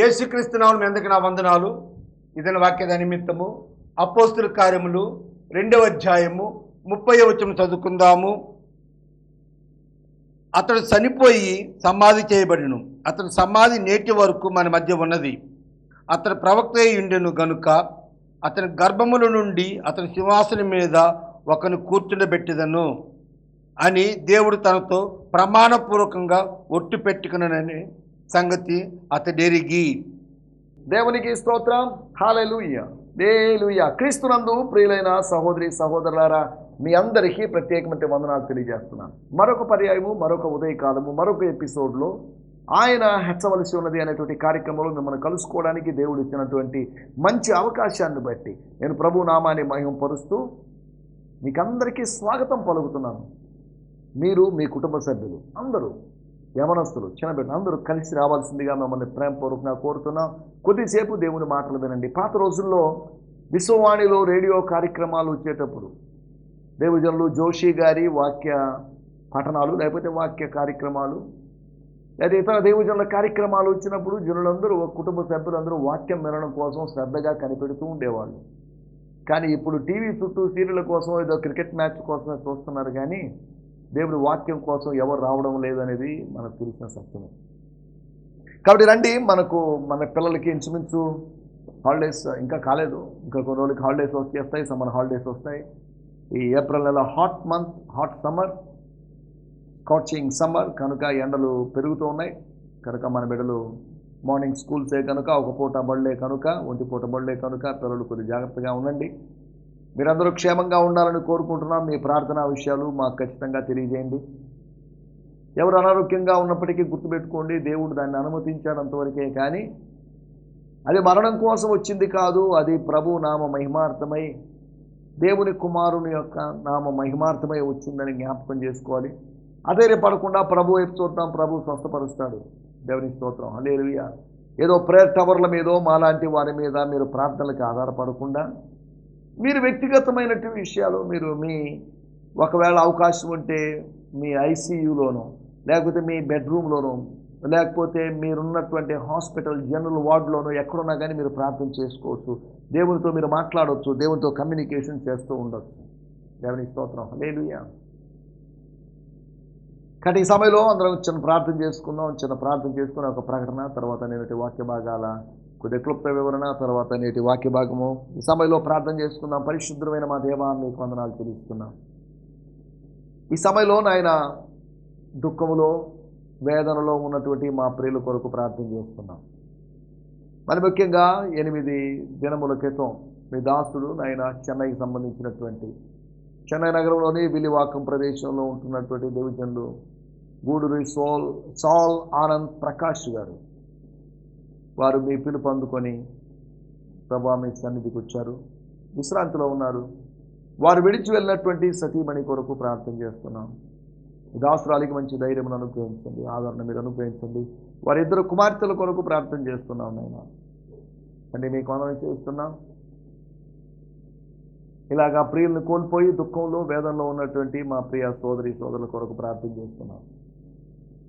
యేసుక్రీస్తు నామం ఎందుకు నా వందనాలు? ఇదన వాక్యద నిమిత్తము అపోస్తుల కార్యములు రెండవ అధ్యాయము ముప్పై వచనం చదువుకుందాము. అతడు చనిపోయి సమాధి చేయబడిను. అతని సమాధి నేటి వరకు మన మధ్య ఉన్నది. అతని ప్రవక్త ఉండెను గనుక అతని గర్భముల నుండి అతని సింహాసనం మీద ఒకను కూర్చుండబెట్టెదను అని దేవుడు తనతో ప్రమాణపూర్వకంగా ఒట్టు పెట్టుకునని సంగతి అతడెరిగి. దేవునికి స్తోత్రం. హాలూయ లేలుయ క్రీస్తునందు ప్రియులైన సహోదరి సహోదరులారా మీ అందరికీ ప్రత్యేకమైన వందనాలు తెలియజేస్తున్నాను. మరొక పర్యాయము మరొక ఉదయకాలము మరొక ఎపిసోడ్లో ఆయన హెచ్చవలసి ఉన్నది అనేటువంటి కార్యక్రమంలో మిమ్మల్ని కలుసుకోవడానికి దేవుడు ఇచ్చినటువంటి మంచి అవకాశాన్ని బట్టి నేను ప్రభు నామాన్ని మహింపరుస్తూ మీకందరికీ స్వాగతం పలుకుతున్నాను. మీరు మీ కుటుంబ సభ్యులు అందరూ యవనస్తులు చిన్నబిడ్డ అందరూ కలిసి రావాల్సిందిగా మిమ్మల్ని ప్రేమపూర్వకంగా కోరుతున్నాం. కొద్దిసేపు దేవుని మాటలు వినండి. పాత రోజుల్లో విశ్వవాణిలో రేడియో కార్యక్రమాలు వచ్చేటప్పుడు దేవజనులు జోషి గారి వాక్య పఠనాలు లేకపోతే వాక్య కార్యక్రమాలు లేదా ఇతర దేవజనుల కార్యక్రమాలు వచ్చినప్పుడు జనులందరూ కుటుంబ సభ్యులందరూ వాక్యం వినడం కోసం శ్రద్ధగా కనిపెడుతూ ఉండేవాళ్ళు. కానీ ఇప్పుడు టీవీ చుట్టూ సీరియల్ కోసం ఏదో క్రికెట్ మ్యాచ్ కోసమే చూస్తున్నారు కానీ దేవుడి వాక్యం కోసం ఎవరు రావడం లేదనేది మనకు తెలిసిన సత్యమే. కాబట్టి రండి మనకు మన పిల్లలకి ఇంచుమించు హాలిడేస్ ఇంకా కాలేదు. ఇంకా కొన్ని రోజులకి హాలిడేస్ వచ్చేస్తాయి సమ్మర్ హాలిడేస్ వస్తాయి. ఈ ఏప్రిల్ నెల hot month hot summer coaching summer కనుక ఎండలు పెరుగుతూ ఉన్నాయి. కనుక మన బిడ్డలు మార్నింగ్ స్కూల్సే కనుక ఒక పూట బళ్ళే కనుక ఒంటి పూట బళ్ళే కనుక పిల్లలు కొద్ది జాగ్రత్తగా ఉండండి. మీరందరూ క్షేమంగా ఉండాలని కోరుకుంటున్నాం. మీ ప్రార్థనా విషయాలు మాకు ఖచ్చితంగా తెలియజేయండి. ఎవరు అనారోగ్యంగా ఉన్నప్పటికీ గుర్తుపెట్టుకోండి. దేవుడు దాన్ని అనుమతించాడంతవరకే కానీ అది మరణం కోసం వచ్చింది కాదు. అది ప్రభు నామ మహిమార్థమై దేవుని కుమారుని యొక్క నామ మహిమార్థమై వచ్చిందని జ్ఞాపకం చేసుకోవాలి. అధైర్యపడకుండా ప్రభు వైపు చూద్దాం ప్రభు స్వస్థపరుస్తాడు. దేవుని స్తోత్రం. హలేలుయ ఏదో ప్రేర్ టవర్ల మీదో మాలాంటి వారి మీద మీరు ప్రార్థనలకు ఆధారపడకుండా మీరు వ్యక్తిగతమైనటువంటి విషయాలు మీరు మీ ఒకవేళ అవకాశం ఉంటే మీ ఐసీయూలోనో లేకపోతే మీ బెడ్రూమ్లోనో లేకపోతే మీరున్నటువంటి హాస్పిటల్ జనరల్ వార్డులోనో ఎక్కడున్నా కానీ మీరు ప్రార్థన చేసుకోవచ్చు. దేవునితో మీరు మాట్లాడవచ్చు దేవునితో కమ్యూనికేషన్ చేస్తూ ఉండొచ్చు. దేవుని స్తోత్రం. లేలుయా కానీ ఈ సమయంలో అందరం చిన్న ప్రార్థన చేసుకుందాం చిన్న ప్రార్థన చేసుకుని ఒక ప్రకటన తర్వాత నేను వాక్య భాగాల కొద్ది క్లుప్త వివరణ తర్వాత నేటి వాక్య భాగము ఈ సమయంలో ప్రార్థన చేసుకుందాం. పరిశుద్ధమైన మా దేవా మీకు వందనాలు తెలుస్తున్నాం ఈ సమయంలో నాయన దుఃఖములో వేదనలో ఉన్నటువంటి మా ప్రియుల కొరకు ప్రార్థన చేస్తున్నాం మరి ముఖ్యంగా ఎనిమిది దినముల క్రితం మీ దాసుడు నాయన చెన్నైకి సంబంధించినటువంటి చెన్నై నగరంలోని విలివాకం ప్రదేశంలో ఉంటున్నటువంటి దేవజనుడు గూడూరి సోల్ సాల్ ఆనంద్ ప్రకాష్ గారు. వారు మీ పిలుపు అందుకొని ప్రభా మీ సన్నిధికి వచ్చారు. విశ్రాంతిలో ఉన్నారు. వారు విడిచి వెళ్ళినటువంటి సతీమణి కొరకు ప్రార్థన చేస్తున్నాం. దాసురాలికి మంచి ధైర్యం అనుగ్రహించండి. ఆదరణ మీరు అనుగ్రహించండి. వారిద్దరు కుమార్తెల కొరకు ప్రార్థన చేస్తున్నాం నేను అంటే మీకు మనం చేస్తున్నాం. ఇలాగా ప్రియులను కోల్పోయి దుఃఖంలో వేదంలో ఉన్నటువంటి మా ప్రియ సోదరి సోదరుల కొరకు ప్రార్థన చేస్తున్నాం.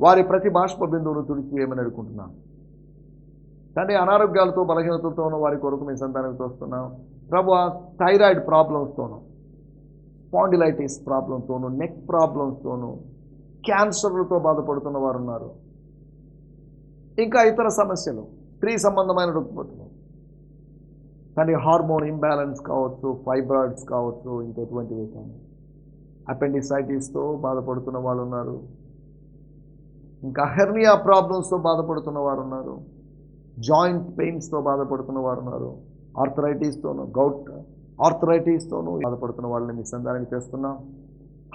వారి ప్రతి బాష్ప బిందువును తుడిచి ఏమని అనుకుంటున్నాను తండ్రి అనారోగ్యాలతో బలహీనతలతోనూ వారి కొరకు మీ సంతానం చూస్తున్నాం ప్రభు థైరాయిడ్ ప్రాబ్లమ్స్తోనూ స్పాండిలైటిస్ ప్రాబ్లంతోనూ నెక్ ప్రాబ్లమ్స్తోనూ క్యాన్సర్లతో బాధపడుతున్న వారు ఉన్నారు ఇంకా ఇతర సమస్యలు స్త్రీ సంబంధమైన రుగ్మతులు కానీ హార్మోన్ ఇంబ్యాలెన్స్ కావచ్చు ఫైబ్రాయిడ్స్ కావచ్చు ఇంకెటువంటివి కానీ. అపెండిసైటిస్తో బాధపడుతున్న వాళ్ళు ఉన్నారు ఇంకా హెర్నియా ప్రాబ్లమ్స్తో బాధపడుతున్న వారు ఉన్నారు జాయింట్ పెయిన్స్తో బాధపడుతున్న వారు ఉన్నారు ఆర్థరైటిస్తోనూ గౌట్ ఆర్థరైటిస్తోనూ బాధపడుతున్న వాళ్ళని మీ సందానికి చేస్తున్నాం.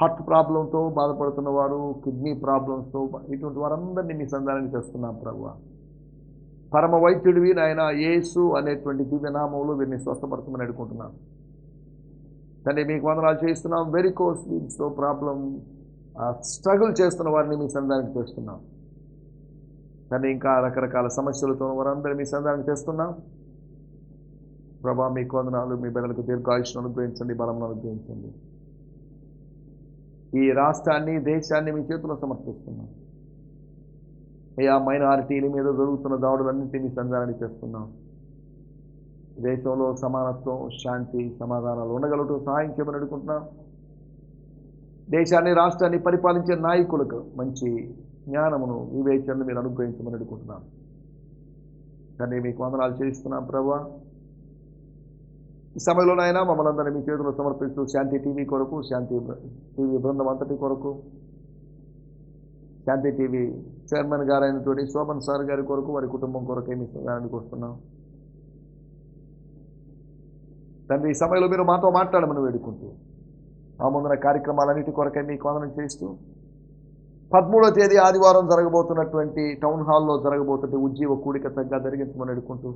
హార్ట్ ప్రాబ్లంతో బాధపడుతున్న వారు కిడ్నీ ప్రాబ్లమ్స్తో ఇటువంటి వారందరినీ మీ సందానికి చేస్తున్నాం ప్రభు. పరమ వైద్యుడివి నాయన యేసు అనేటువంటి దివ్యనామంలో వీరిని స్వస్థపరచమని అడుగుకుంటున్నాను. కానీ మీకు వందనాలు చేస్తున్నాం వెరికోస్ వీల్స్తో ప్రాబ్లం స్ట్రగుల్ చేస్తున్న వారిని మీ సందానికి చేస్తున్నాం. కానీ ఇంకా రకరకాల సమస్యలతో వారందరూ మీ సందానికి చేస్తున్నాం. ప్రభా మీ కొందనాలు మీ బిడ్డలకు దీర్ఘాయుష్ను అనుగ్రహించండి బలం అనుగ్రహించండి. ఈ రాష్ట్రాన్ని దేశాన్ని మీ చేతిలో సమర్పిస్తున్నాం. అయ్యా మైనారిటీల మీద జరుగుతున్న దాడులన్నింటినీ సంధానాన్ని చేస్తున్నాం. దేశంలో సమానత్వం శాంతి సమాధానాలు ఉండగలటం సహాయం చేయమని అడుగుతున్నాం. దేశాన్ని రాష్ట్రాన్ని పరిపాలించే నాయకులకు మంచి జ్ఞానమును వివేచనను మీరు అనుగ్రహించమని అడుగుతున్నాను కానీ మీకు వందనాలు చేయిస్తున్నాం ప్రభా. ఈ సమయంలోనైనా మమ్మల్ని అందరినీ మీ చేతుల్లో సమర్పిస్తూ శాంతి టీవీ కొరకు శాంతి టీవీ బృందం అంతటి కొరకు శాంతి టీవీ చైర్మన్ గారైనటువంటి శోభన్ సార్ గారి కొరకు వారి కుటుంబం కొరకే మీ సహాయానికి వస్తున్నాం తండ్రి ఈ సమయంలో మీరు మాతో మాట్లాడమని వేడుకుంటూ ఆ ముందున కార్యక్రమాలన్నిటి కొరకే మీకు వందనం చేస్తూ పదమూడవ తేదీ ఆదివారం జరగబోతున్నటువంటి టౌన్ హాల్లో జరగబోతున్న ఉజ్జీవ కూడిక తగ్గ జరిగించమని అడుకుంటూ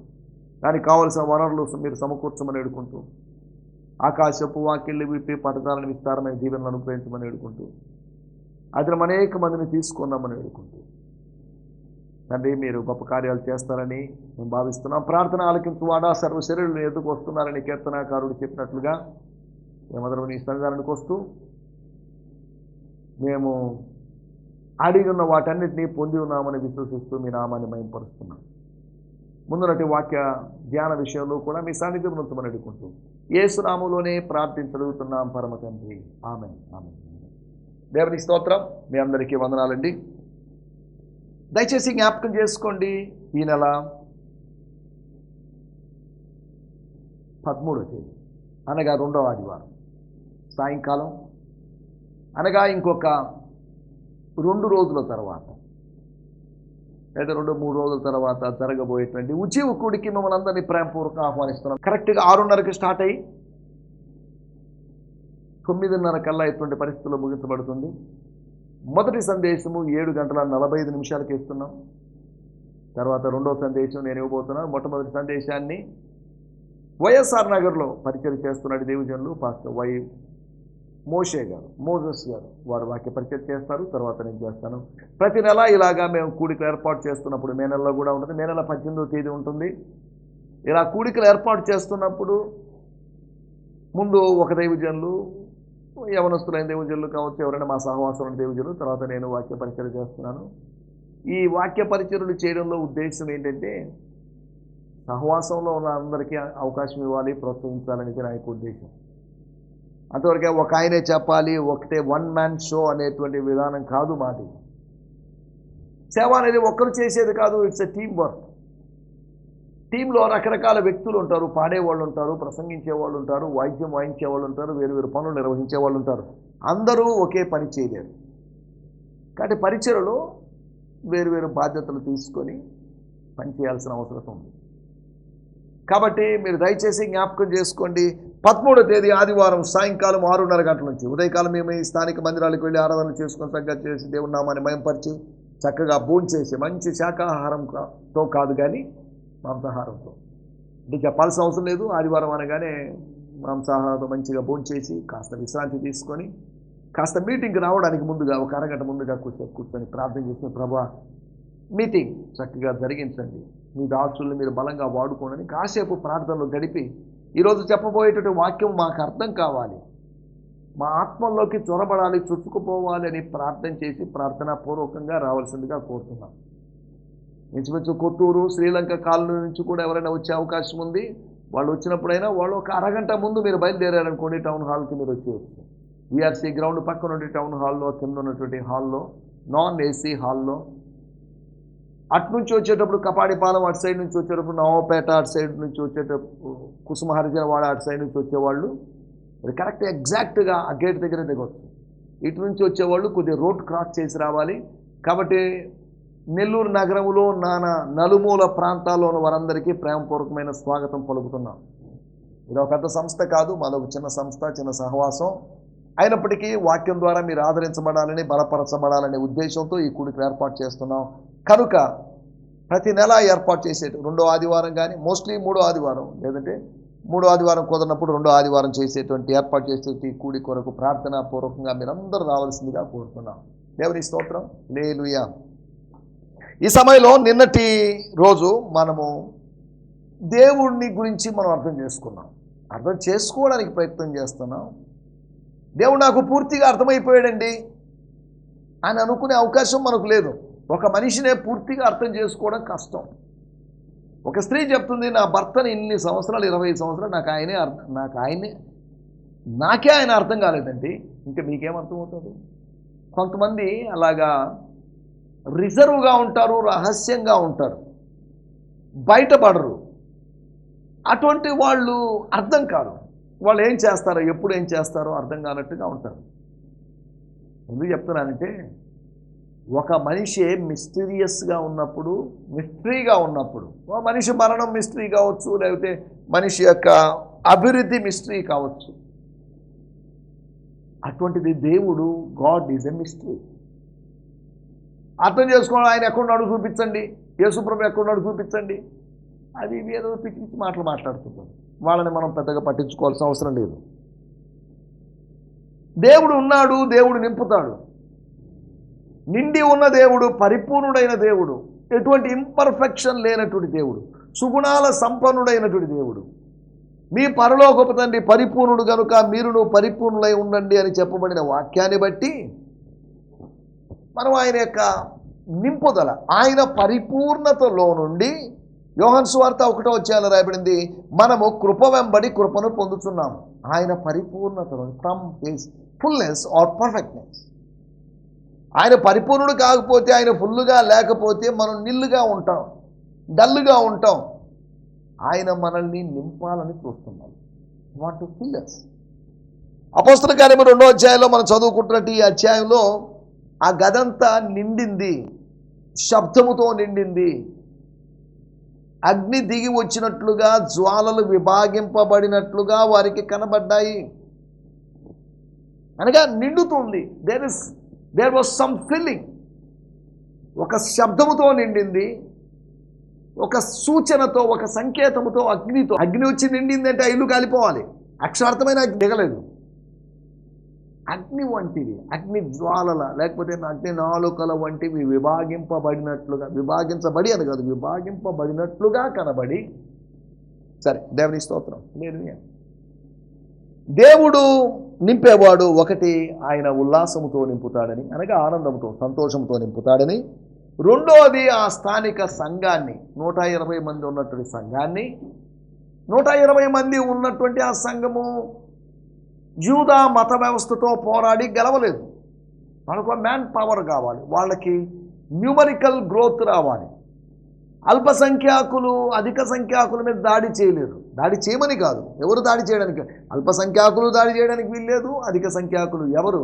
దానికి కావలసిన వనరులు మీరు సమకూర్చమని అడుకుంటూ ఆకాశపు వాకిళ్ళు విప్పి పట్టదాలను విస్తారమైన దీవెనలు అనుగ్రహించమని వేడుకుంటూ అతను అనేక మందిని తీసుకున్నామని వేడుకుంటూ తండ్రి మీరు గొప్ప కార్యాలు చేస్తారని మేము భావిస్తున్నాం. ప్రార్థన ఆలకించు వాడా సర్వ శరీరులు వస్తున్నారని కీర్తనాకారుడు చెప్పినట్లుగా మేమందరం నీ సన్నిధానానికి వస్తూ మేము అడిగి ఉన్న వాటన్నిటినీ పొంది ఉన్నామని విశ్వసిస్తూ మీ నామాన్ని మయంపరుస్తున్నాం ముందునటి వాక్య ధ్యాన విషయంలో కూడా మీ సాన్నిధ్యం ఉంచమని అడుగుకుంటూ ఏసునామంలోనే ప్రార్థించగలుగుతున్నాం పరమ తండ్రి. ఆమె ఆమె దేవుని స్తోత్రం. మీ అందరికీ వందనాలండి. దయచేసి జ్ఞాపకం చేసుకోండి ఈ నెల పదమూడవ తేదీ. అనగా రెండవ ఆదివారం. సాయంకాలం. అనగా ఇంకొక రెండు రోజుల తర్వాత. లేదా రెండు మూడు రోజుల తర్వాత జరగబోయేటువంటి ఉజీవ మిమ్మల్ని అందరినీ ప్రేమపూర్వకంగా ఆహ్వానిస్తున్నాం. కరెక్ట్గా ఆరున్నరకి స్టార్ట్ అయ్యి తొమ్మిదిన్నర కల్లా ఇటువంటి పరిస్థితుల్లో ముగించబడుతుంది. మొదటి సందేశము ఏడు గంటల నలభై ఐదు నిమిషాలకి ఇస్తున్నాం. తర్వాత రెండో సందేశం నేను ఇవ్వబోతున్నాను మొట్టమొదటి సందేశాన్ని వైఎస్ఆర్ నగర్లో పరిచయం చేస్తున్నాడు దేవజనులు పాస్టర్ వై మోషే గారు మోజస్ గారు. వారు వాక్య పరిచయం చేస్తారు తర్వాత నేను చేస్తాను. ప్రతి నెల ఇలాగా మేము కూడికలు ఏర్పాటు చేస్తున్నప్పుడు మే నెలలో కూడా ఉంటుంది. మే నెల పద్దెనిమిదో తేదీ ఉంటుంది. ఇలా కూడికలు ఏర్పాటు చేస్తున్నప్పుడు ముందు ఒక దైవజనులు యవనస్తులైన దేవజనులు కావచ్చు ఎవరైనా మా సహవాసం దైవజనులు తర్వాత నేను వాక్య పరిచయం చేస్తున్నాను. ఈ వాక్య పరిచయలు చేయడంలో ఉద్దేశం ఏంటంటే సహవాసంలో ఉన్న అందరికీ అవకాశం ఇవ్వాలి ప్రోత్సహించాలనేది నా యొక్క ఉద్దేశం. అంతవరకే ఒక ఆయనే చెప్పాలి ఒకటే వన్ మ్యాన్ షో అనేటువంటి విధానం కాదు మాది. సేవ అనేది ఒక్కరు చేసేది కాదు ఇట్స్ ఎ టీమ్ వర్క్ టీంలో రకరకాల వ్యక్తులు ఉంటారు పాడేవాళ్ళు ఉంటారు ప్రసంగించే వాళ్ళు ఉంటారు వాయిద్యం వాయించే వాళ్ళు ఉంటారు వేరు వేరు పనులు నిర్వహించే వాళ్ళు ఉంటారు. అందరూ ఒకే పని చేయలేరు. కాబట్టి పరిచయలో వేరు వేరు బాధ్యతలు తీసుకొని పని చేయాల్సిన అవసరం ఉంది. కాబట్టి మీరు దయచేసి జ్ఞాపకం చేసుకోండి పదమూడో తేదీ ఆదివారం సాయంకాలం ఆరున్నర గంటల నుంచి. ఉదయకాలం మేము ఈ స్థానిక మందిరాలకు వెళ్ళి ఆరాధన చేసుకుని చక్కగా చేసి దేవున్నామని మయంపరిచి చక్కగా భోంచేసి చేసి మంచి శాఖాహారంతో కాదు కానీ మాంసాహారంతో. అంటే చెప్పాల్సిన అవసరం లేదు. ఆదివారం అనగానే మాంసాహారంతో మంచిగా భోంచేసి చేసి కాస్త విశ్రాంతి తీసుకొని కాస్త మీటింగ్కి రావడానికి ముందుగా ఒక అరగంట ముందుగా కూర్చొని కూర్చొని ప్రార్థన చేసిన ప్రభా మీటింగ్ చక్కగా జరిగించండి. మీ దాసుల్ని మీరు బలంగా వాడుకోండి కాసేపు ప్రార్థనలో గడిపి ఈరోజు చెప్పబోయేటటువంటి వాక్యం మాకు అర్థం కావాలి. మా ఆత్మల్లోకి చొరబడాలి చుచ్చుకుపోవాలి అని ప్రార్థన చేసి ప్రార్థనాపూర్వకంగా రావాల్సిందిగా కోరుతున్నాం. ఇంచుమించు కొత్తూరు శ్రీలంక కాలనీ నుంచి కూడా ఎవరైనా వచ్చే అవకాశం ఉంది. వాళ్ళు వచ్చినప్పుడైనా వాళ్ళు ఒక అరగంట ముందు మీరు బయలుదేరారనుకోండి టౌన్ హాల్కి మీరు వచ్చేయచ్చు. విఆర్సీ గ్రౌండ్ పక్కన ఉండే టౌన్ హాల్లో కింద ఉన్నటువంటి హాల్లో నాన్ ఏసీ హాల్లో అటు నుంచి వచ్చేటప్పుడు కపాడిపాలెం అటు సైడ్ నుంచి వచ్చేటప్పుడు నవాపేట అటు సైడ్ నుంచి వచ్చేటప్పుడు కుసుమహరిజనవాడ అటు సైడ్ నుంచి వచ్చేవాళ్ళు. కరెక్ట్ ఎగ్జాక్ట్గా ఆ గేట్ దగ్గర దిగవచ్చు ఇటు నుంచి వచ్చేవాళ్ళు కొద్దిగా రోడ్ క్రాస్ చేసి రావాలి. కాబట్టి నెల్లూరు నగరంలో నానా నలుమూల ప్రాంతాల్లో ఉన్న వారందరికీ ప్రేమపూర్వకమైన స్వాగతం పలుకుతున్నాం. ఇది ఒక పెద్ద సంస్థ కాదు మాదొక చిన్న సంస్థ చిన్న సహవాసం. అయినప్పటికీ వాక్యం ద్వారా మీరు ఆదరించబడాలని బలపరచబడాలనే ఉద్దేశంతో ఈ కూడికి ఏర్పాటు చేస్తున్నాం. కనుక ప్రతి నెల ఏర్పాటు చేసే రెండో ఆదివారం కానీ మోస్ట్లీ మూడో ఆదివారం లేదంటే మూడో ఆదివారం కుదరినప్పుడు రెండో ఆదివారం చేసేటువంటి ఏర్పాటు చేసేటువంటి కూడి కొరకు ప్రార్థనా పూర్వకంగా మీరందరూ రావాల్సిందిగా కోరుతున్నాం. దేవుని స్తోత్రం. లేలుయా ఈ సమయంలో నిన్నటి రోజు మనము దేవుడిని గురించి మనం అర్థం చేసుకున్నాం. అర్థం చేసుకోవడానికి ప్రయత్నం చేస్తున్నాం. దేవుడు నాకు పూర్తిగా అర్థమైపోయాడండి అని అనుకునే అవకాశం మనకు లేదు. ఒక మనిషినే పూర్తిగా అర్థం చేసుకోవడం కష్టం. ఒక స్త్రీ చెప్తుంది నా భర్తని ఇన్ని సంవత్సరాలు ఇరవై సంవత్సరాలు నాకు ఆయనే అర్థం నాకు ఆయనే నాకే ఆయన అర్థం కాలేదండి. ఇంకా మీకేం అర్థమవుతుంది? కొంతమంది అలాగా రిజర్వ్గా ఉంటారు రహస్యంగా ఉంటారు బయటపడరు. అటువంటి వాళ్ళు అర్థం కాదు వాళ్ళు ఏం చేస్తారో ఎప్పుడు ఏం చేస్తారో అర్థం కానట్టుగా ఉంటారు. ఎందుకు చెప్తున్నానంటే ఒక మనిషి మిస్టీరియస్గా ఉన్నప్పుడు మిస్టరీగా ఉన్నప్పుడు మనిషి మరణం మిస్టరీ కావచ్చు లేకపోతే మనిషి యొక్క అభివృద్ధి మిస్టరీ కావచ్చు. అటువంటిది దేవుడు గాడ్ ఈజ్ ఎ మిస్టరీ అర్థం చేసుకోవడం ఆయన ఎక్కడున్నాడు చూపించండి. యేసుప్రభు ఎక్కడున్నాడు చూపించండి. అది ఏదో పిచ్చి పిచ్చి మాటలు మాట్లాడుతుంటాం వాళ్ళని మనం పెద్దగా పట్టించుకోవాల్సిన అవసరం లేదు. దేవుడు ఉన్నాడు దేవుడు నింపుతాడు. నిండి ఉన్న దేవుడు పరిపూర్ణుడైన దేవుడు ఎటువంటి ఇంపర్ఫెక్షన్ లేనటువంటి దేవుడు సుగుణాల సంపన్నుడైనటువంటి దేవుడు. మీ పరలోకపు తండ్రి పరిపూర్ణుడు కనుక మీరును పరిపూర్ణులై ఉండండి అని చెప్పబడిన వాక్యాన్ని బట్టి మనం ఆయన యొక్క నింపుదల ఆయన పరిపూర్ణతలో నుండి యోహన్ స్వార్త ఒకటో వచ్చేయాలని రాయబడింది మనము కృప వెంబడి కృపను పొందుతున్నాము. ఆయన పరిపూర్ణతలో from his fullness or perfectness ఆయన పరిపూర్ణుడు కాకపోతే ఆయన ఫుల్లుగా లేకపోతే మనం నిల్లుగా ఉంటాం డల్లుగా ఉంటాం. ఆయన మనల్ని నింపాలని చూస్తున్నాం వాట్ టు ఫిల్లెస్ అపోస్తల కార్యము రెండో అధ్యాయంలో మనం చదువుకుంటున్నట్టు ఈ అధ్యాయంలో ఆ గదంతా నిండింది శబ్దముతో నిండింది. అగ్ని దిగి వచ్చినట్లుగా జ్వాలలు విభాగింపబడినట్లుగా వారికి కనబడ్డాయి. అనగా నిండుతుంది. There is there was some feeling ఒక శబ్దముతో నిండింది. ఒక సూచనతో ఒక సంకేతముతో అగ్నితో. అగ్ని వచ్చి నిండింది అంటే ఇల్లు కాలిపోవాలి. అక్షరార్థమైన అగ్ని దిగలేదు. అగ్ని వంటిది. అగ్ని జ్వాలల లేకపోతే అగ్ని నాలుకల వంటివి విభాగింపబడినట్లుగా విభాగించబడి అని కాదు విభాగింపబడినట్లుగా కనబడి. సరే దేవుని స్తోత్రం. లేదు దేవుడు నింపేవాడు ఒకటి ఆయన ఉల్లాసముతో నింపుతాడని అనగా ఆనందంతో సంతోషంతో నింపుతాడని. రెండోది ఆ స్థానిక సంఘాన్ని నూట ఇరవై మంది ఉన్నటువంటి సంఘాన్ని. నూట ఇరవై మంది ఉన్నటువంటి ఆ సంఘము జూదా మత వ్యవస్థతో పోరాడి గెలవలేదు. వాళ్ళకు మ్యాన్ పవర్ కావాలి వాళ్ళకి న్యూమరికల్ గ్రోత్ రావాలి. అల్పసంఖ్యాకులు అధిక సంఖ్యాకుల మీద దాడి చేయలేరు దాడి చేయమని కాదు. ఎవరు దాడి చేయడానికి? అల్పసంఖ్యాకులు దాడి చేయడానికి వీల్లేదు అధిక సంఖ్యాకులు ఎవరు?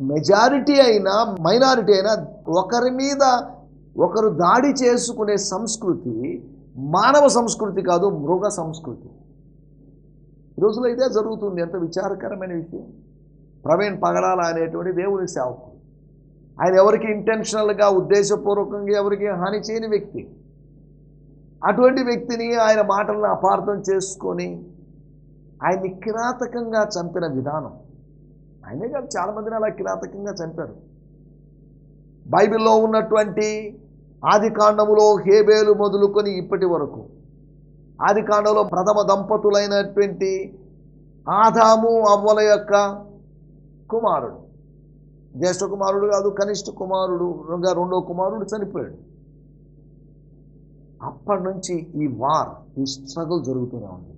మెజారిటీ అయినా మైనారిటీ అయినా ఒకరి మీద ఒకరు దాడి చేసుకునే సంస్కృతి మానవ సంస్కృతి కాదు మృగ సంస్కృతి. ఈ రోజులో ఇదే జరుగుతుంది. ఎంత విచారకరమైన విషయం. ప్రవీణ్ పగడాల అనేటువంటి దేవుని సేవకుడు. ఆయన ఎవరికి ఇంటెన్షనల్గా ఉద్దేశపూర్వకంగా ఎవరికి హాని చేయని వ్యక్తి. అటువంటి వ్యక్తిని ఆయన మాటలను అపార్థం చేసుకొని ఆయన్ని కిరాతకంగా చంపిన విధానం. ఆయనే కాదు చాలామందిని అలా కిరాతకంగా చంపారు. బైబిల్లో ఉన్నటువంటి ఆది కాండములో హేబేలు మొదలుకొని ఇప్పటి వరకు ఆది కాండంలో ప్రథమ దంపతులైనటువంటి ఆదాము అవ్వల యొక్క కుమారుడు. జ్యేష్ఠ కుమారుడు కాదు కనిష్ట కుమారుడు రెండో కుమారుడు చనిపోయాడు. అప్పటి నుంచి ఈ వార్ ఈ స్ట్రగుల్ జరుగుతూనే ఉంది.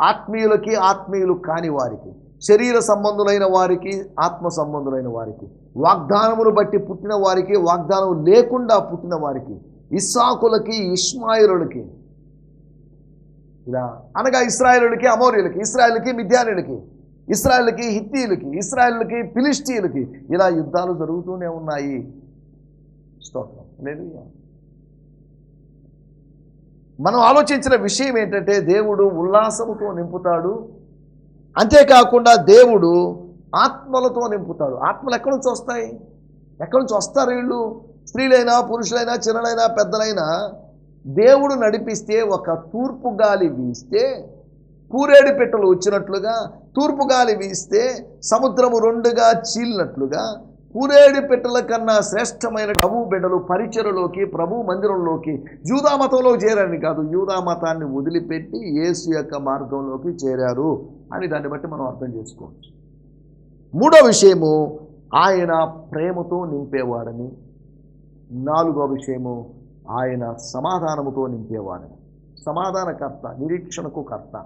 ఆత్మీయులకి ఆత్మీయులు కాని వారికి శరీర సంబంధులైన వారికి ఆత్మ సంబంధులైన వారికి వాగ్దానమును బట్టి పుట్టిన వారికి వాగ్దానం లేకుండా పుట్టిన వారికి ఇస్సాకులకి ఇస్మాయిలులకి ఇలా అనగా ఇస్రాయేలులకి అమోరియులకి ఇస్రాయల్కి మిథ్యానులకి ఇస్రాయల్కి హిత్తీయులకి ఇస్రాయల్కి ఫిలిస్టీలకి ఇలా యుద్ధాలు జరుగుతూనే ఉన్నాయి. స్తోత్రం. లేదు మనం ఆలోచించిన విషయం ఏంటంటే దేవుడు ఉల్లాసముతో నింపుతాడు. అంతేకాకుండా దేవుడు ఆత్మలతో నింపుతాడు. ఆత్మలు ఎక్కడి నుంచి వస్తాయి? ఎక్కడి నుంచి వస్తారు వీళ్ళు? స్త్రీలైనా పురుషులైనా చిన్నలైనా పెద్దలైనా దేవుడు నడిపిస్తే ఒక తూర్పు గాలి వీస్తే కూరేడు పెట్టలు వచ్చినట్లుగా తూర్పు గాలి వీస్తే సముద్రము రెండుగా చీలినట్లుగా పూరేడు పెట్టల కన్నా శ్రేష్టమైన ప్రభు బిడ్డలు పరిచయలోకి ప్రభు మందిరంలోకి యూదా మతంలో చేరని కాదు యూదా మతాన్ని వదిలిపెట్టి యేసు యొక్క మార్గంలోకి చేరారు అని దాన్ని బట్టి మనం అర్థం చేసుకోవచ్చు. మూడో విషయము ఆయన ప్రేమతో నింపేవాడని. నాలుగో విషయము ఆయన సమాధానముతో నింపేవాడని. సమాధానకర్త నిరీక్షణకు కర్త.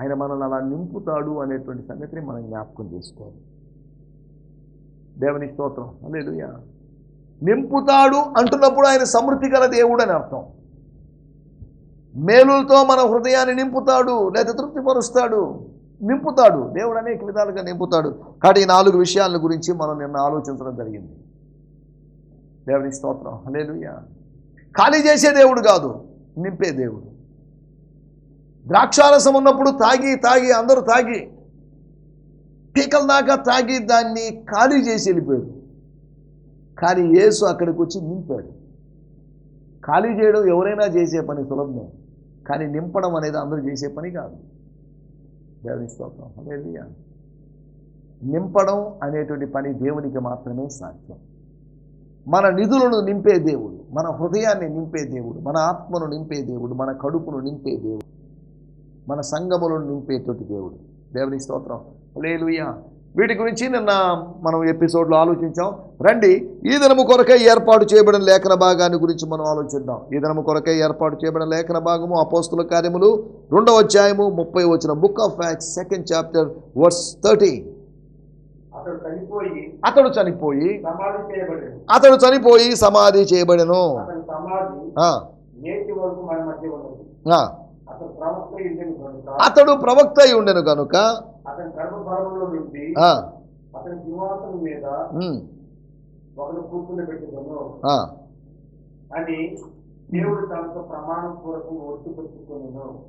ఆయన మనల్ని అలా నింపుతాడు అనేటువంటి సంగతిని మనం జ్ఞాపకం చేసుకోవాలి. దేవుని స్తోత్రం. అలేలుయా నింపుతాడు అంటున్నప్పుడు ఆయన సమృద్ధి గల దేవుడు అని అర్థం. మేలులతో మన హృదయాన్ని నింపుతాడు లేదా తృప్తిపరుస్తాడు. నింపుతాడు. దేవుడు అనేక విధాలుగా నింపుతాడు. కాబట్టి ఈ నాలుగు విషయాల గురించి మనం నిన్న ఆలోచించడం జరిగింది. దేవుని స్తోత్రం. హలేలుయా ఖాళీ చేసే దేవుడు కాదు నింపే దేవుడు. ద్రాక్షారసం ఉన్నప్పుడు తాగి తాగి అందరూ తాగి పీకల దాకా తాగి దాన్ని ఖాళీ చేసి వెళ్ళిపోయాడు. కానీ యేసు అక్కడికి వచ్చి నింపాడు. ఖాళీ చేయడం ఎవరైనా చేసే పని సులభమే. కానీ నింపడం అనేది అందరూ చేసే పని కాదు. దేవుని స్తోత్రం. అనేది నింపడం అనేటువంటి పని దేవునికి మాత్రమే సాధ్యం. మన నిధులను నింపే దేవుడు మన హృదయాన్ని నింపే దేవుడు మన ఆత్మను నింపే దేవుడు మన కడుపును నింపే దేవుడు మన సంగములను నింపేటువంటి దేవుడు. దేవుని స్తోత్రం. లేలుయ్య వీటి గురించి నిన్న మనం ఎపిసోడ్లో ఆలోచించాం. రండి ఈ దినము కొరకై ఏర్పాటు చేయబడిన లేఖన భాగాన్ని గురించి మనం ఆలోచిద్దాం. ఈ దినము కొరకై ఏర్పాటు చేయబడిన లేఖన భాగము అపోస్తుల కార్యములు రెండవ అధ్యాయము ముప్పై వచ్చిన బుక్ ఆఫ్ ఫ్యాక్స్ సెకండ్ చాప్టర్ వర్స్ థర్టీ. అతడు చనిపోయి అతడు చనిపోయి సమాధి చేయబడెను. అతడు ప్రవక్త అయి ఉండెను కనుక అతని గర్భఫలంలో నుండి అతని సింహాసనం మీద ఒకరు కూర్చుని. అని దేవుడు తనతో ప్రమాణం ఒట్టు పెట్టుకున్నాను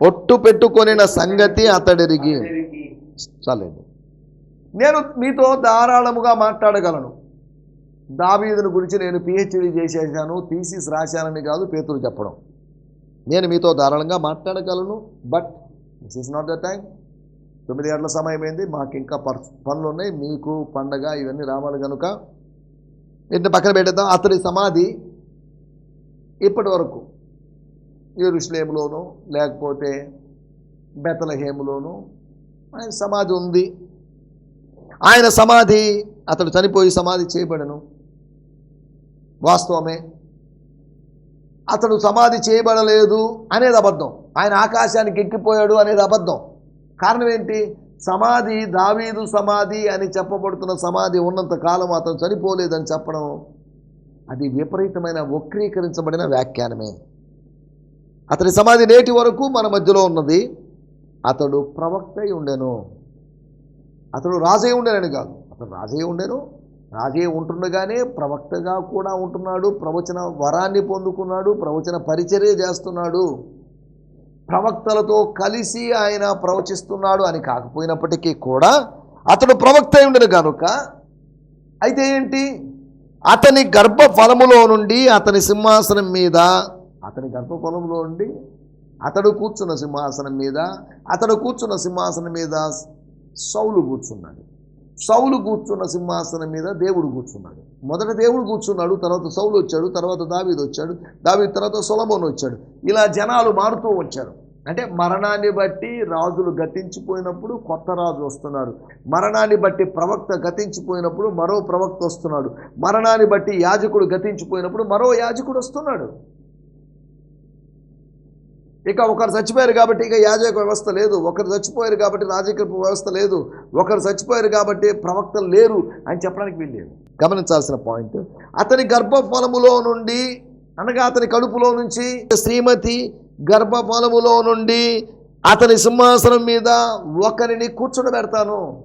ఒట్టు పెట్టుకొనిన సంగతి అతడిరిగి. చాలండి. నేను మీతో ధారాళముగా మాట్లాడగలను. దావీదుని గురించి నేను పిహెచ్డి చేసేసాను థీసిస్ రాశానని కాదు పేతులు చెప్పడం. నేను మీతో ధారాళంగా మాట్లాడగలను but this is not the time తొమ్మిది గంటల సమయం అయింది మాకు ఇంకా పర్ పనులు ఉన్నాయి మీకు పండగ ఇవన్నీ రావాలి కనుక వీటిని పక్కన పెట్టేద్దాం. అతడి సమాధి ఇప్పటి వరకు ఎరుశ్లేములోను లేకపోతే బెతలహేములోను ఆయన సమాధి ఉంది. ఆయన సమాధి అతడు చనిపోయి సమాధి చేయబడను. వాస్తవమే. అతడు సమాధి చేయబడలేదు అనేది అబద్ధం. ఆయన ఆకాశానికి ఎక్కిపోయాడు అనేది అబద్ధం. కారణం ఏంటి? సమాధి దావీదు సమాధి అని చెప్పబడుతున్న సమాధి ఉన్నంత కాలం అతను చనిపోలేదని చెప్పడం అది విపరీతమైన వక్రీకరించబడిన వ్యాఖ్యానమే. అతని సమాధి నేటి వరకు మన మధ్యలో ఉన్నది. అతడు ప్రవక్త ఉండెను. అతడు రాజే ఉండేనని కాదు. అతడు రాజే ఉండేను. రాజే ఉంటుండగానే ప్రవక్తగా కూడా ఉంటున్నాడు. ప్రవచన వరాన్ని పొందుకున్నాడు. ప్రవచన పరిచర్య చేస్తున్నాడు. ప్రవక్తలతో కలిసి ఆయన ప్రవచిస్తున్నాడు అని కాకపోయినప్పటికీ కూడా అతడు ప్రవక్త ఉండను కనుక అయితే ఏంటి? అతని గర్భఫలములో నుండి అతని సింహాసనం మీద అతని గర్భఫలములో నుండి అతడు కూర్చున్న సింహాసనం మీద అతడు కూర్చున్న సింహాసనం మీద సౌలు కూర్చున్నాడు. సౌలు కూర్చున్న సింహాసనం మీద దేవుడు కూర్చున్నాడు. మొదట దేవుడు కూర్చున్నాడు తర్వాత సౌలు వచ్చాడు తర్వాత దావీదు వచ్చాడు దావీదు తర్వాత సొలమోన్ వచ్చాడు. ఇలా జనాలు మారుతూ వచ్చారు. అంటే మరణాన్ని బట్టి రాజులు గతించిపోయినప్పుడు కొత్త రాజు వస్తున్నారు మరణాన్ని బట్టి ప్రవక్త గతించిపోయినప్పుడు మరో ప్రవక్త వస్తున్నాడు. మరణాన్ని బట్టి యాజకుడు గతించిపోయినప్పుడు మరో యాజకుడు వస్తున్నాడు. ఇక ఒకరు చచ్చిపోయారు కాబట్టి ఇక యాజక వ్యవస్థ లేదు. ఒకరు చచ్చిపోయారు కాబట్టి రాజకీయ వ్యవస్థ లేదు. ఒకరు చచ్చిపోయారు కాబట్టి ప్రవక్తలు లేరు అని చెప్పడానికి వీల్లేదు గమనించాల్సిన పాయింట్ అతని గర్భఫలములో నుండి అనగా అతని కడుపులో నుంచి శ్రీమతి గర్భఫలములో నుండి అతని సింహాసనం మీద ఒకరిని కూర్చోబెడతాను.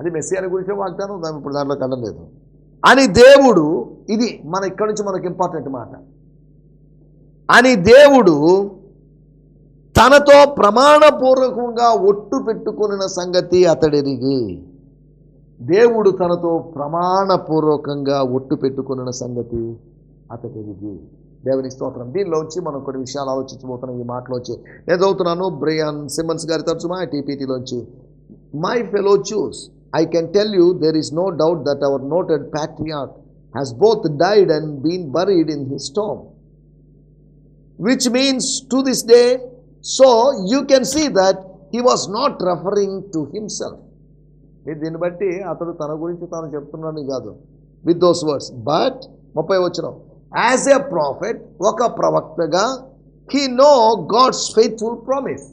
అది మెస్సియాని గురించి వాగ్దానం. దాని ఇప్పుడు దాంట్లో కనలేదు. అని దేవుడు ఇది మన ఇక్కడి నుంచి మనకు ఇంపార్టెంట్ మాట. అని దేవుడు తనతో ప్రమాణపూర్వకంగా ఒట్టు పెట్టుకున్న సంగతి అతడెరిగి. దేవుడు తనతో ప్రమాణపూర్వకంగా ఒట్టు పెట్టుకున్న సంగతి అతడెరిగి. దేవుని స్తోత్రం. దీనిలోంచి మనం కొన్ని విషయాలు ఆలోచించబోతున్నాం ఈ మాటలోంచి నేను చదువుతున్నాను బ్రియాన్ సిమ్మన్స్ గారి తరచుమా టీపీటీలోంచి my fellow Jews I can tell you there is no doubt that our noted patriot has both died and been buried in his tomb which means to this day So you can see that he was not referring to himself. మీరు దీన్ని బట్టి అతడు తన గురించి తాను చెప్తున్నాడని కాదు. With those words but ముప్పై వచ్చిన యాజ్ ఎ ప్రాఫిట్ ఒక ప్రవక్తగా he know God's faithful promise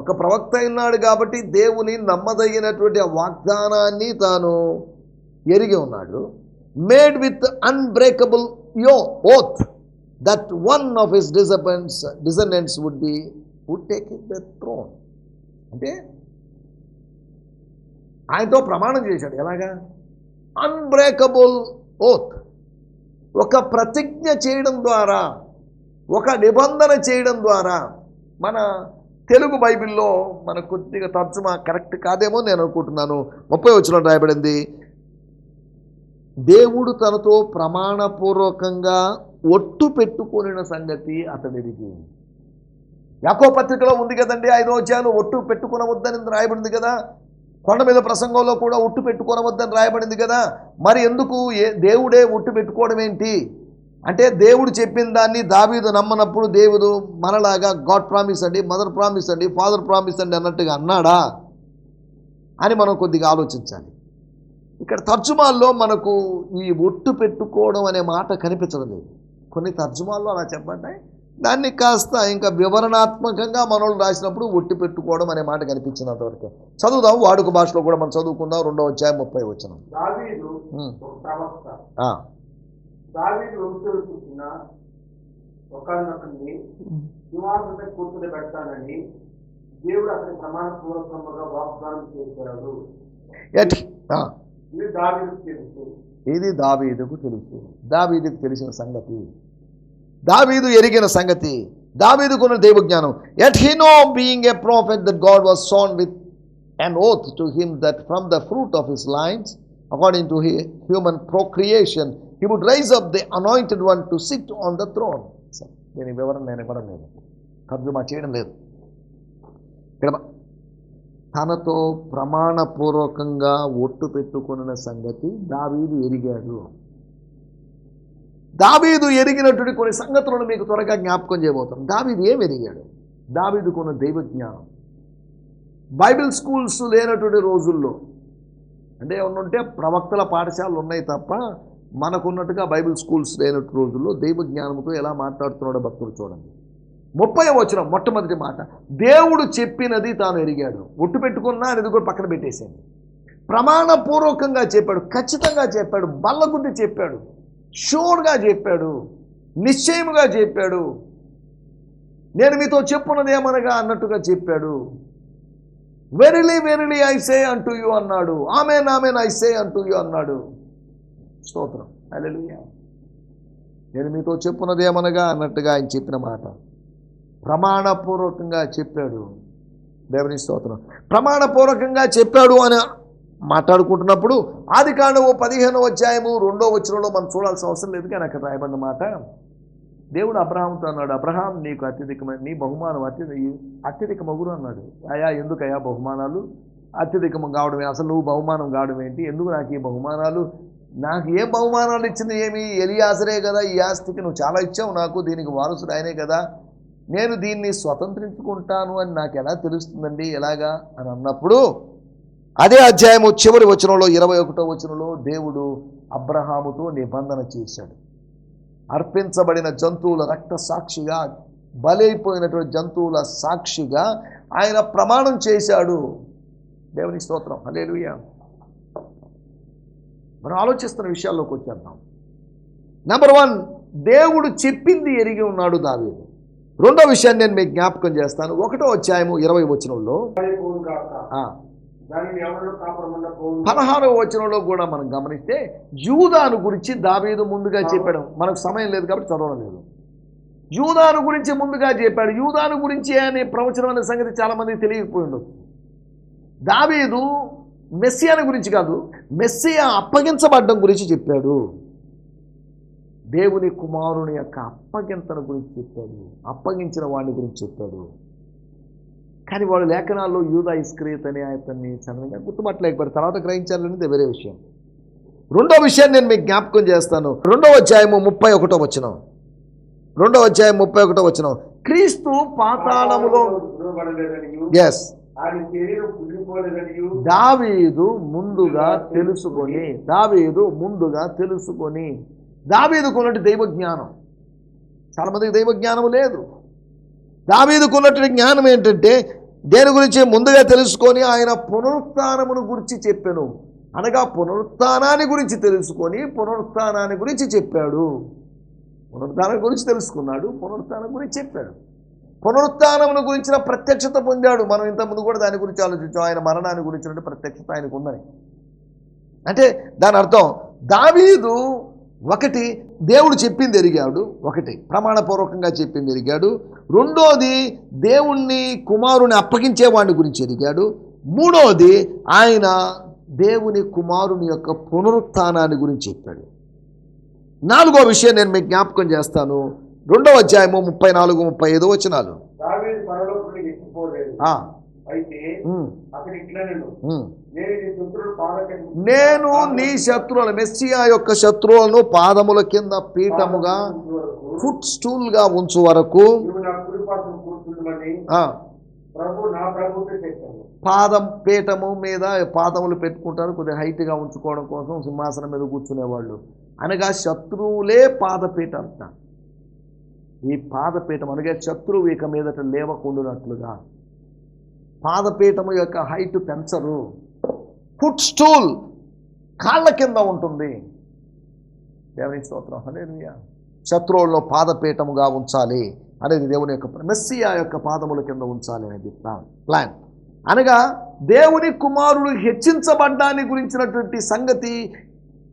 ఒక ప్రవక్త అయినాడు కాబట్టి దేవుని నమ్మదగినటువంటి వాగ్దానాన్ని తాను ఎరిగి ఉన్నాడు. మేడ్ విత్ అన్బ్రేకబుల్ యో oath that one of his descendants, descendants would be would take the throne. అంటే ఆయనతో ప్రమాణం చేశాడు. ఎలాగా? అన్బ్రేకబుల్ ఓత్ ఒక ప్రతిజ్ఞ చేయడం ద్వారా ఒక నిబంధన చేయడం ద్వారా మన తెలుగు బైబిల్లో మన కొద్దిగా తర్జుమా కరెక్ట్ కాదేమో నేను అనుకుంటున్నాను. ముప్పై వచ్చిన రాయబడింది. దేవుడు తనతో ప్రమాణపూర్వకంగా ఒట్టు పెట్టుకొనిన సంగతి అతడికి యాకో పత్రికలో ఉంది కదండి ఐదో వచ్చాను ఒట్టు పెట్టుకునవద్దని రాయబడింది కదా? కొండ మీద ప్రసంగంలో కూడా ఒట్టు పెట్టుకునవద్దని రాయబడింది కదా? మరి ఎందుకు ఏ దేవుడే ఒట్టు పెట్టుకోవడం ఏంటి? అంటే దేవుడు చెప్పిన దాన్ని దావీదు నమ్మనప్పుడు దేవుడు మనలాగా గాడ్ ప్రామిస్ అండి మదర్ ప్రామిస్ అండి ఫాదర్ ప్రామిస్ అండి అన్నట్టుగా అన్నాడా? అని మనం కొద్దిగా ఆలోచించాలి. ఇక్కడ తర్జుమాల్లో మనకు ఈ ఒట్టు పెట్టుకోవడం అనే మాట కనిపించడం లేదు. కొన్ని తర్జుమాల్లో అలా చెప్పండి. దాన్ని కాస్త ఇంకా వివరణాత్మకంగా మనోళ్ళు రాసినప్పుడు ఒట్టి పెట్టుకోవడం అనే మాట కనిపించింది అంతవరకు చదువుదాం వాడుక భాషలో కూడా మనం చదువుకుందాం. రెండో అధ్యాయం ముప్పై వచ్చిన ఎట్ ఇది దావీదు తెలుసు ఇది దావీదుకు తెలుసు దావీదుకు తెలిసిన సంగతి దావీదు ఎరిగిన సంగతి దావీదుకున్న దైవజ్ఞానం at he know being a prophet that God was sworn with an oath to him that from the fruit of his lines, according to his human procreation, he would raise up the anointed one to sit on the throne. So, దీని వివరణ నేను ఇవ్వడం లేదు తర్జుమా చేయడం లేదు ఇక్కడ తనతో ప్రమాణపూర్వకంగా ఒట్టు పెట్టుకున్న సంగతి దావీదు ఎరిగాడు. దావీదు ఎరిగినటువంటి కొన్ని సంగతులను మీకు త్వరగా జ్ఞాపకం చేయబోతాం. దావీదు ఏం ఎరిగాడు? దావీదుకున్న దైవజ్ఞానం. బైబిల్ స్కూల్స్ లేనటువంటి రోజుల్లో అంటే ఏమన్నుంటే ప్రవక్తల పాఠశాలలు ఉన్నాయి తప్ప మనకున్నట్టుగా బైబిల్ స్కూల్స్ లేనటువంటి రోజుల్లో దైవ జ్ఞానంతో ఎలా మాట్లాడుతున్నాడో భక్తులు చూడండి. ముప్పై వచ్చిన మొట్టమొదటి మాట. దేవుడు చెప్పినది తాను ఎరిగాడు. ఒట్టు పెట్టుకున్నా అనేది కూడా పక్కన పెట్టేశాడు. ప్రమాణపూర్వకంగా చెప్పాడు ఖచ్చితంగా చెప్పాడు బల్లగుద్ది చెప్పాడు షూర్గా చెప్పాడు నిశ్చయముగా చెప్పాడు. నేను మీతో చెప్పున్నది ఏమనగా అన్నట్టుగా చెప్పాడు. వెరిలీ వెరిలీ ఐసే అంటూ యూ అన్నాడు. ఆమె నామెన్ ఐసే అంటూ యూ అన్నాడు. స్తోత్రం. అలెలుయా నేను మీతో చెప్పున్నది ఏమనగా అన్నట్టుగా ఆయన చెప్పిన మాట. ప్రమాణపూర్వకంగా చెప్పాడు. దేవుని స్తోత్రం. ప్రమాణపూర్వకంగా చెప్పాడు అని మాట్లాడుకుంటున్నప్పుడు ఆది కాండము పదిహేను అధ్యాయము రెండో వచ్చరంలో మనం చూడాల్సిన అవసరం లేదు కానీ అక్కడ రాయబడిన మాట దేవుడు అబ్రహాంతో అన్నాడు అబ్రహాం నీకు అత్యధికమైన నీ బహుమానం అత్యధిక అత్యధిక మగురు అన్నాడు. అయా ఎందుకయ్యా బహుమానాలు? అత్యధికం కావడమే అసలు నువ్వు బహుమానం కావడం ఏంటి? ఎందుకు నాకు ఈ బహుమానాలు? నాకు ఏ బహుమానాలు ఇచ్చింది ఏమి? ఎలియాసరే కదా ఈ ఆస్తికి నువ్వు చాలా ఇచ్చావు నాకు దీనికి వారసుడు ఆయనే కదా. నేను దీన్ని స్వతంత్రించుకుంటాను అని నాకు ఎలా తెలుస్తుందండి? ఎలాగా? అని అన్నప్పుడు అదే అధ్యాయము చివరి వచనంలో ఇరవై ఒకటో వచనంలో దేవుడు అబ్రహాముతో నిబంధన చేశాడు. అర్పించబడిన జంతువుల రక్త సాక్షిగా బలైపోయినటువంటి జంతువుల సాక్షిగా ఆయన ప్రమాణం చేశాడు. దేవుని స్తోత్రం. హల్లెలూయా. మనం ఆలోచిస్తున్న విషయాల్లోకి వచ్చేద్దాం. నెంబర్ వన్ దేవుడు చెప్పింది ఎరిగి ఉన్నాడు దావేది. రెండో విషయాన్ని నేను మీకు జ్ఞాపకం చేస్తాను. ఒకటో అధ్యాయము ఇరవై వచనంలో. పదహారవ వచనంలో కూడా మనం గమనిస్తే యూదాను గురించి దావీదు ముందుగా చెప్పాడు. మనకు సమయం లేదు కాబట్టి చదవడం లేదు. యూదాను గురించి ముందుగా చెప్పాడు. యూదాను గురించి అనే ప్రవచనం అనే సంగతి చాలా మందికి తెలియకపోయి ఉండొచ్చు. దావీదు మెస్సియాని గురించి కాదు మెస్సియా అప్పగించబడ్డం గురించి చెప్పాడు. దేవుని కుమారుని యొక్క అప్పగింతన గురించి చెప్పాడు. అప్పగించిన వాడిని గురించి చెప్పాడు. కానీ వాడు లేఖనాల్లో యూదా ఇస్క్రియత్ అనే అతన్ని సడన్గా గుర్తుపట్టలేకపోయారు. తర్వాత గ్రహించాలనేది వేరే విషయం. రెండో విషయాన్ని నేను మీకు జ్ఞాపకం చేస్తాను. రెండో అధ్యాయము ముప్పై ఒకటో వచ్చిన రెండో అధ్యాయం ముప్పై ఒకటో వచ్చిన క్రీస్తు పాతాళములో ఎస్ దావీదు ముందుగా తెలుసుకొని దావీదు ముందుగా తెలుసుకొని దావీదుకున్నట్టు దైవ జ్ఞానం చాలామందికి దైవ జ్ఞానం లేదు. దావీదుకున్నటువంటి జ్ఞానం ఏంటంటే దేని గురించి ముందుగా తెలుసుకొని ఆయన పునరుత్నమును గురించి చెప్పాను. అనగా పునరుత్నాన్ని గురించి తెలుసుకొని పునరుత్నాన్ని గురించి చెప్పాడు. పునరుత్నం గురించి తెలుసుకున్నాడు పునరుత్నం గురించి చెప్పాడు. పునరుత్నమును గురించిన ప్రత్యక్షత పొందాడు. మనం ఇంతకుముందు కూడా దాని గురించి ఆలోచించాం. ఆయన మరణాన్ని గురించిన ప్రత్యక్షత ఆయనకు ఉందని అంటే దాని అర్థం దావీదు ఒకటి దేవుడు చెప్పింది ఎరిగాడు. ఒకటి ప్రమాణపూర్వకంగా చెప్పింది ఎరిగాడు. రెండోది దేవుణ్ణి కుమారుని అప్పగించే వాడి గురించి ఎరిగాడు. మూడోది ఆయన దేవుని కుమారుని యొక్క పునరుత్థానాన్ని గురించి చెప్పాడు. నాలుగో విషయం నేను మీకు జ్ఞాపకం చేస్తాను. రెండవ అధ్యాయము ముప్పై నాలుగు ముప్పై ఐదు అయితే ఇట్లా నేను నీ శత్రువులు మెస్సియా యొక్క శత్రువులను పాదముల కింద పీఠముగా ఫుట్ స్టూల్గా ఉంచు వరకు పాదం పీఠము మీద పాదములు పెట్టుకుంటారు కొద్దిగా హైట్గా ఉంచుకోవడం కోసం సింహాసనం మీద కూర్చునేవాళ్ళు. అనగా శత్రువులే పాదపీఠంట. ఈ పాదపీఠం అనగా శత్రువు ఇక మీదట లేవకుండునట్లుగా. పాదపీఠము యొక్క హైట్ పెంచరు. ఫుట్ స్టూల్ కాళ్ళ కింద ఉంటుంది. దేవుని స్తోత్రం. హల్లెలూయా. శత్రువుల్లో పాదపీఠముగా ఉంచాలి అనేది దేవుని యొక్క మెస్సియా యొక్క పాదముల కింద ఉంచాలి అనేది ప్లాన్ ప్లాన్. అనగా దేవుని కుమారుడు హెచ్చించబడ్డాన్ని గురించినటువంటి సంగతి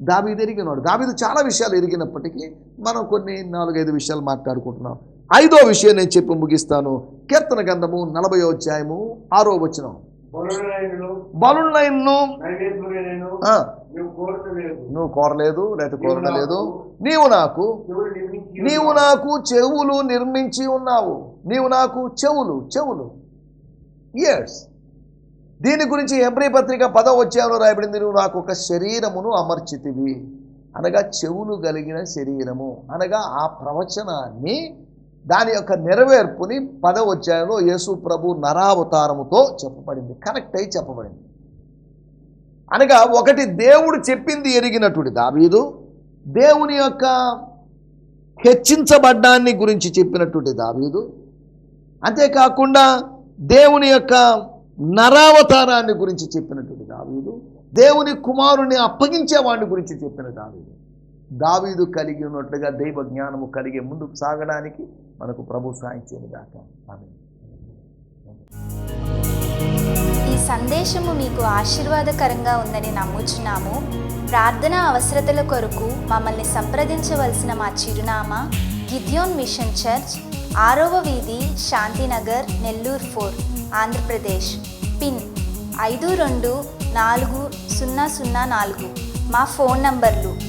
దావీదు ఎరిగినాడు. దావీదు చాలా విషయాలు ఎరిగినప్పటికీ మనం కొన్ని నాలుగైదు విషయాలు మాట్లాడుకుంటున్నాం. ఐదో విషయం నేను చెప్పి ముగిస్తాను. కీర్తన గంధము నలభై అధ్యాయము ఆరో వచనం. నైవేద్యుడైనను ఆ, నువ్వు కోరలేదు నువ్వు కోరలేదు లేకపోతే కోరలేదు నీవు నాకు నీవు నాకు చెవులు నిర్మించి ఉన్నావు. నీవు నాకు చెవులు చెవులు. ఇయర్స్ దీని గురించి హెబ్రీ పత్రిక పదవ వచ్చాను రాయబడింది నువ్వు నాకు ఒక శరీరమును అమర్చితివి. అనగా చెవులు కలిగిన శరీరము. అనగా ఆ ప్రవచనాన్ని దాని యొక్క నెరవేర్పుని పదవచ్చాయంలో యేసు ప్రభు నరావతారముతో చెప్పబడింది. కనెక్ట్ అయి చెప్పబడింది. అనగా ఒకటి దేవుడు చెప్పింది ఎరిగినటువంటి దావీదు దేవుని యొక్క హెచ్చించబడ్డాన్ని గురించి చెప్పినటువంటి దావీదు అంతేకాకుండా దేవుని యొక్క నరావతారాన్ని గురించి చెప్పినటువంటి దావీదు దేవుని కుమారుని అప్పగించే వాడిని గురించి చెప్పిన దావీదు. దావీదు కలిగి ఉన్నట్లుగా దైవ జ్ఞానము కలిగి ముందుకు సాగడానికి మనకు ప్రభు సాయం చేయను ఆమె ఈ సందేశము మీకు ఆశీర్వాదకరంగా ఉందని నమ్ముచున్నాము. ప్రార్థన అవసరతల కొరకు మమ్మల్ని సంప్రదించవలసిన మా చిరునామా గిద్యోన్ మిషన్ చర్చ్ ఆరవ వీధి శాంతినగర్ నెల్లూరు ఫోర్ ఆంధ్రప్రదేశ్. పిన్ ఐదు రెండు నాలుగు సున్నా సున్నా నాలుగు. మా ఫోన్ నంబర్లు